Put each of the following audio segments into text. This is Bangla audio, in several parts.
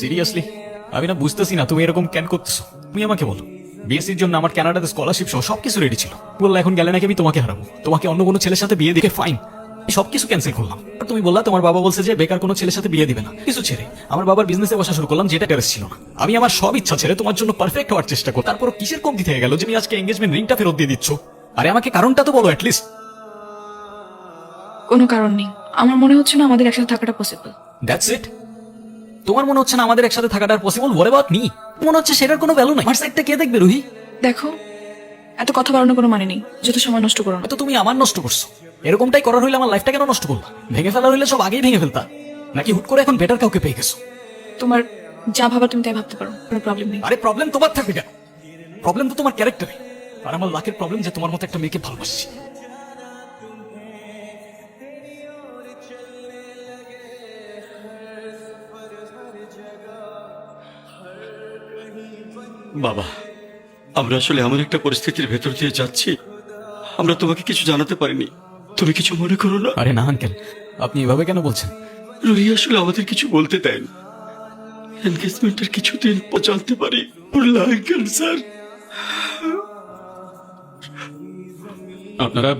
সিরিয়াসলি আমি না বুঝতেছি না তুমি এরকম কেন করতেছো তুমি আমাকে বলো বিএসসির জন্য আমার কানাডাতে স্কলারশিপ সহ সবকিছু রেডি ছিল। বললা এখন গেলে নাকি আমি তোমাকে হারাবো। তোমাকে অন্য কোনো ছেলের সাথে বিয়ে দিকে ফাইন সবকিছু ক্যান্সেল করলাম। তুমি বললা তোমার বাবা বলছে যে বেকার কোনো ছেলের সাথে বিয়ে দিবে না। কিছু ছেড়ে। আমার বাবার বিজনেসে বসা শুরু করলাম যেটা টেরেস ছিল না। আমি আমার সব ইচ্ছা ছেড়ে তোমার জন্য পারফেক্ট হওয়ার চেষ্টা করি তারপর কিসের কমতি থেকে গেল যে তুমি আজকে এঙ্গেজমেন্ট রিংটা ফেরত দিয়ে দিচ্ছ? আরে আমাকে কারণটা তো বলো অ্যাটলিস্ট কোনো কারণ নেই। আমার মনে হচ্ছে না আমাদের একসাথে থাকাটা পসিবল দ্যাটস ইট তোমার মনে হচ্ছে না আমাদের একসাথে থাকাটা পসিবল ওয়ার অ্যাবাউট মি মনে হচ্ছে সেটার কোনো ভ্যালু নাই। আমার সাইডটা কে দেখবে রুহি? দেখো এত কথা বাড়ানোর কোনো মানে নেই। যত সময় নষ্ট করো না। তো তুমি আমার নষ্ট করছ। এরকমটাই করার হইলে আমার লাইফটা কেন নষ্ট করলা? ভেঙে ফেলার হইলে সব আগেই ভেঙে ফেলতা। নাকি হুট করে এখন বেটার কাউকে পেয়ে গেছো? তোমার যা ভাবার তুমি তাই ভাবতে পারো কোনো প্রবলেম নেই। আরে প্রবলেম তোমার থাকবে কেন? প্রবলেম তো তোমার ক্যারেক্টারে আর আমার লাখের প্রবলেম যে তোমার মতো একটা মেয়েকে ভালোবাসছি। বাবা আমরা আসলে এমন একটা পরিস্থিতির ভেতর দিয়ে যাচ্ছি আমরা তোমাকে কিছু জানাতে পারিনি। তুমি কিছু মনে করো না? আরে না আঙ্কেল আপনি এভাবে কেন বলছেন? রুহি আসলে আমাদের কিছু বলতে দেন এনগেজমেন্টের কিছুদিন পর জানতে পারি। ওর লাং ক্যান্সার আপনারা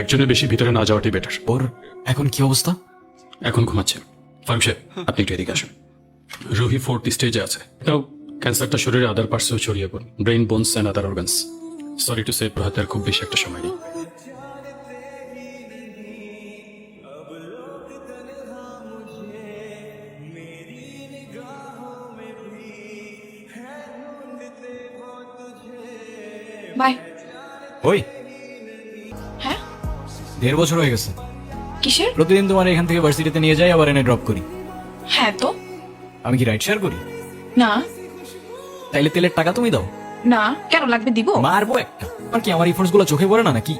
একজনের বেশি ভিতরে না যাওয়াটাই বেটার ওর এখন কি অবস্থা? এখন ঘুমাচ্ছে। ফার্ম সাহেব আপনি একটু এদিকে আসুন। রুহি ফোর্থ স্টেজে আছে। তাও ক্যান্সারটা শরীরে আদার পার্টসেও ছড়িয়ে পড়ে। Brain bones and other organs sorry to say হাতে আর খুব বেশি একটা সময় নেই। বাই। ওই। হ্যাঁ? দেড় বছর হয়ে গেছে। কিসের? প্রতিদিন তোমার এখান থেকে ভার্সিটিতে নিয়ে যাই আবার এনে ড্রপ করি। হ্যাঁ তো? আমি কি রাইড শেয়ার করি? না। তাইলে তেলের টাকা তুমি দাও। না কেন লাগবে দিব? মারবো একটা। আর কি আমার ইফোর্টসগুলো চোখে পড়ে না নাকি?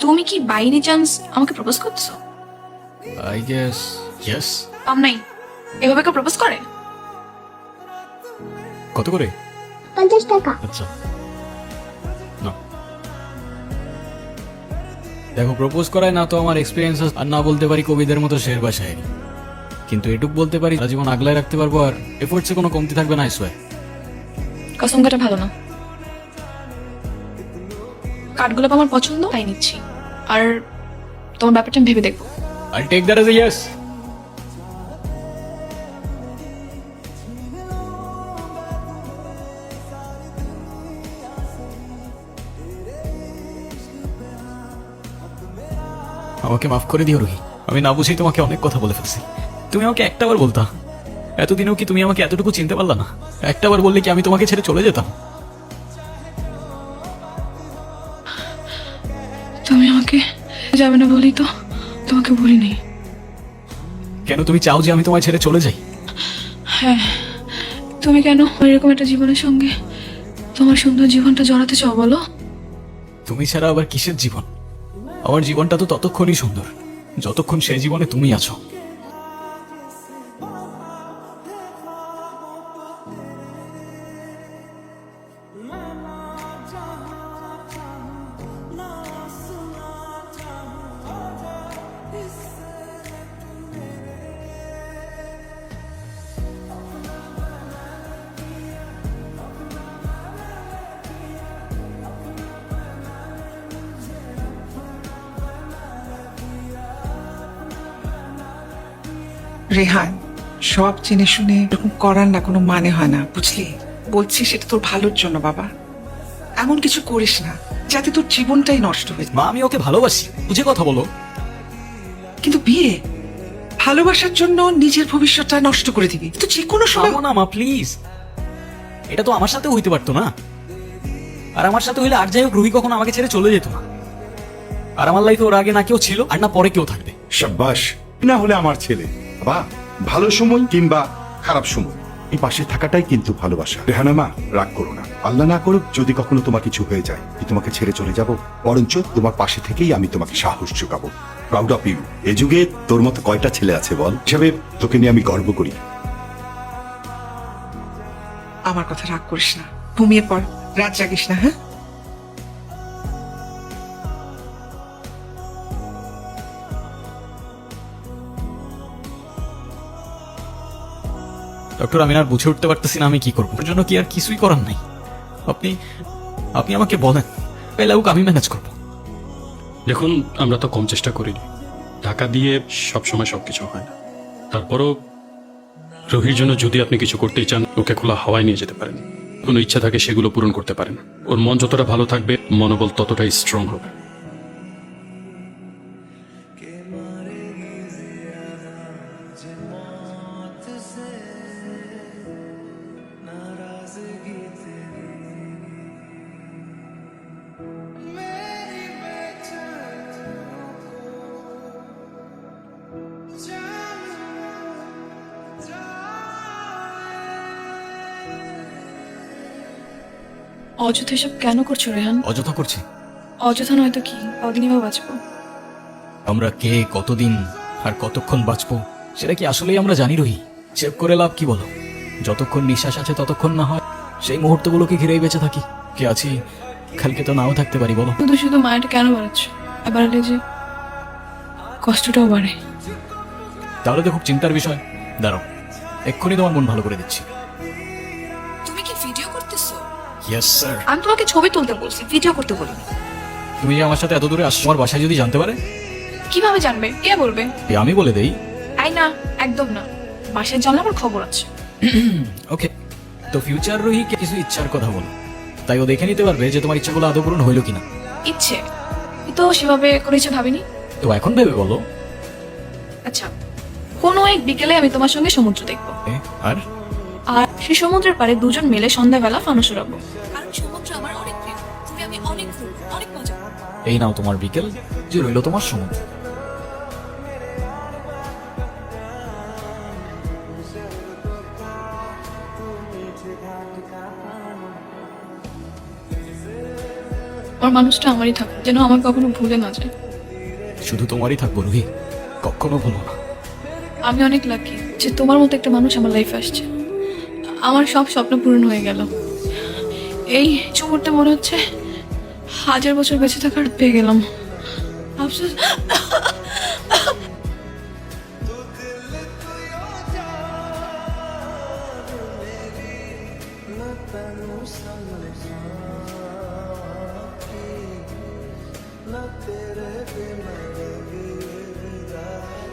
তুমি কি বাইরে চান্স আমাকে প্রপোজ করতেছো আই গেস ইয়েস পাম নাই। এভাবে কেউ প্রপোজ করে? কত করে? পঞ্চাশ টাকা। আচ্ছা। দেখো প্রপোজ করায় না তো আমার এক্সপিরিয়েন্স আর না বলতে পারি কবিদের মতো শের বা শায়েরি কিন্তু এটুক বলতে পারি জীবন আগলায় রাখতে পারব আর এফোর্টসে কোনো কমতি থাকবে না আইসোয় কসম কাটা ভালো না। কাঠগোলাপ আমার পছন্দ তাই নিচ্ছি। আর তোমার ব্যাপারটা আমি ভেবে দেখব। I take that as a yes আমাকে মাফ করে দিও রুহি। আমি না বুঝেই তোমাকে অনেক কথা বলে ফেলছি। তুমি আমাকে একটাবার বলতা। এতদিনেও কি তুমি আমাকে এতটুকু চিনতে পারলা না? একটাবার বললে কি আমি তোমাকে ছেড়ে চলে যেতাম? তুমি আমাকে যাবে না বলি তো তোমাকে বলি বলিনি। কেন তুমি চাও যে আমি তোমায় ছেড়ে চলে যাই? হ্যাঁ তুমি কেন এরকম একটা জীবনের সঙ্গে তোমার সুন্দর জীবনটা জড়াতে চাও বলো? তুমি ছাড়া আবার কিসের জীবন? আমার জীবনটা তো ততক্ষণই সুন্দর। যতক্ষণ সেই জীবনে তুমি আছো। রেহান সব জেনে শুনে এরকম করার না কোনো মানে হয় না বুঝলি? বলছি সেটা তোর ভালোর জন্য বাবা। এমন কিছু করিস না যাতে তোর জীবনটাই নষ্ট হয়ে যায়। মা আমি ওকে ভালোবাসি বুঝে কথা বলো। কিন্তু বিয়ে ভালোবাসার জন্য নিজের ভবিষ্যৎটা নষ্ট করে দিবি। তো যে কোনো সময় থামো না মা প্লিজ এটা তো আমার সাথেও হইতে পারতো না। আর আমার সাথে হইলে আর যাই হোক রুহি কখনো আমাকে ছেড়ে চলে যেত না। আর আমার লাইফে ওর আগে না কেউ ছিল আর না পরে কেউ থাকবে। সাব্বাস না হলে আমার ছেলে। বা ভালো সময় কিংবা খারাপ সময়। এই পাশে থাকাটাই কিন্তু ভালোবাসা। রেহানা মা, রাগ করো না। আল্লাহ না করুক যদি কখনো তোমার কিছু হয়ে যায়, আমি তোমাকে ছেড়ে চলে যাব। বরঞ্চ তোমার পাশে থেকেই আমি তোমাকে সাহস যোগাবো। প্রাউড অফ ইউ এ যুগে তোর মতো কয়টা ছেলে আছে বল? হিসাবে তোকে নিয়ে আমি গর্ব করি। আমার কথা রাগ করিস না। ঘুমিয়ে পড়। রাত জাগিস না হ্যাঁ? ডক্টর আমি আর বুঝে উঠতে পারতেছি না আমি কি করব। ওর জন্য কি আর কিছুই করার নাই। আপনি আপনি আমাকে বলেন পেলাউক আমি ম্যানেজ করব। দেখুন, আমরা তো কম চেষ্টা করিনি। টাকা দিয়ে সবসময় সবকিছু হয় না। তারপরও রোহির জন্য যদি আপনি কিছু করতে চান, ওকে খোলা হাওয়ায় নিয়ে যেতে পারেন। কোনো ইচ্ছা থাকে সেগুলো পূরণ করতে পারেন। ওর মন যতটা ভালো থাকবে, মনোবল ততটাই স্ট্রং হবে। অযথা এসব কেন করছ রেহান? অযথা করছি। অযথা নয়তো কি? কদিনই বা বাঁচবো? আমরা কে কতদিন আর কতক্ষণ বাঁচবো সেটা কি আসলেই আমরা জানি রহি? চেক করে লাভ কি বলো? যতক্ষণ নিঃশ্বাস আছে ততক্ষণ না হয় সেই মুহূর্তগুলোকে ঘিরেই বেঁচে থাকি। কে আছি? কালকে তো নাও থাকতে পারি বলো। শুধু শুধু মায়াটা কেন বাড়াচ্ছ? বাড়ালে যে কষ্টটাও বাড়ে। তাহলে তো খুব চিন্তার বিষয়। দাঁড়াও এক্ষুনি তোমার মন ভালো করে দিচ্ছি। ইয়েস স্যার আমি তোমাকে ছবি তুলতে বলছি ভিডিও করতে বলিনি। তুমি যে আমার সাথে এত দূরে আসছো আমার বাসায় যদি জানতে পারে? কীভাবে জানবে? কে বলবে? এ আমি বলে দেই। আই না একদম না। বাসায় জানলে আমার খবর আছে। ওকে তো ফিউচার রহি কিছু ইচ্ছার কথা বলো। তাই ও দেখে নিতে পারবে যে তোমার ইচ্ছাগুলো আদৌ পূরণ হইল কিনা। ইচ্ছে? তো সেভাবে করেছে ভাবিনি। তো এখন ভেবে বলো। আচ্ছা কোনো এক বিকেলে আমি তোমার সঙ্গে সমুদ্র দেখব। আর? সেই সমুদ্রের পাড়ে দুজন মিলে সন্ধ্যাবেলা ফানুস উড়াবো। কারণ সমুদ্র আমার অনেক প্রিয়। তুমি আমি অনেক ঘুরবো অনেক মজা করব। এই নাও তোমার বিকেল যে রইল তোমার সমুদ্র। আমার মানুষটা আমারই থাকুক যেন আমার কখনো ভুলে না যায়। শুধু তোমারই থাকব রুহি। কখনো ভুলো না। আমি অনেক লাকি যে তোমার মতো একটা মানুষ আমার লাইফে আসছে। আমার সব স্বপ্ন পূরণ হয়ে গেল। এই মুহূর্তে মনে হচ্ছে হাজার বছর বেঁচে থাকার পেয়ে গেলাম। আফসোস।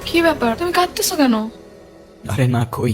কি ব্যাপার? তুমি কাঁদতেছো কেন? আরে না কই?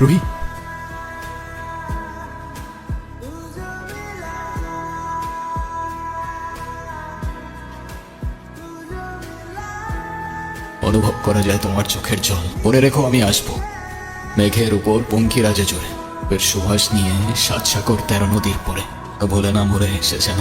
রুহি। অনুভব করা যায় তোমার চোখের জল। পরে রেখো আমি আসব। মেঘের উপর পঙ্খিরাজে জোরে এর সুভাষ নিয়ে সাত সাগর তেরো নদীর পরে। ভোলে না মরে এসে যেন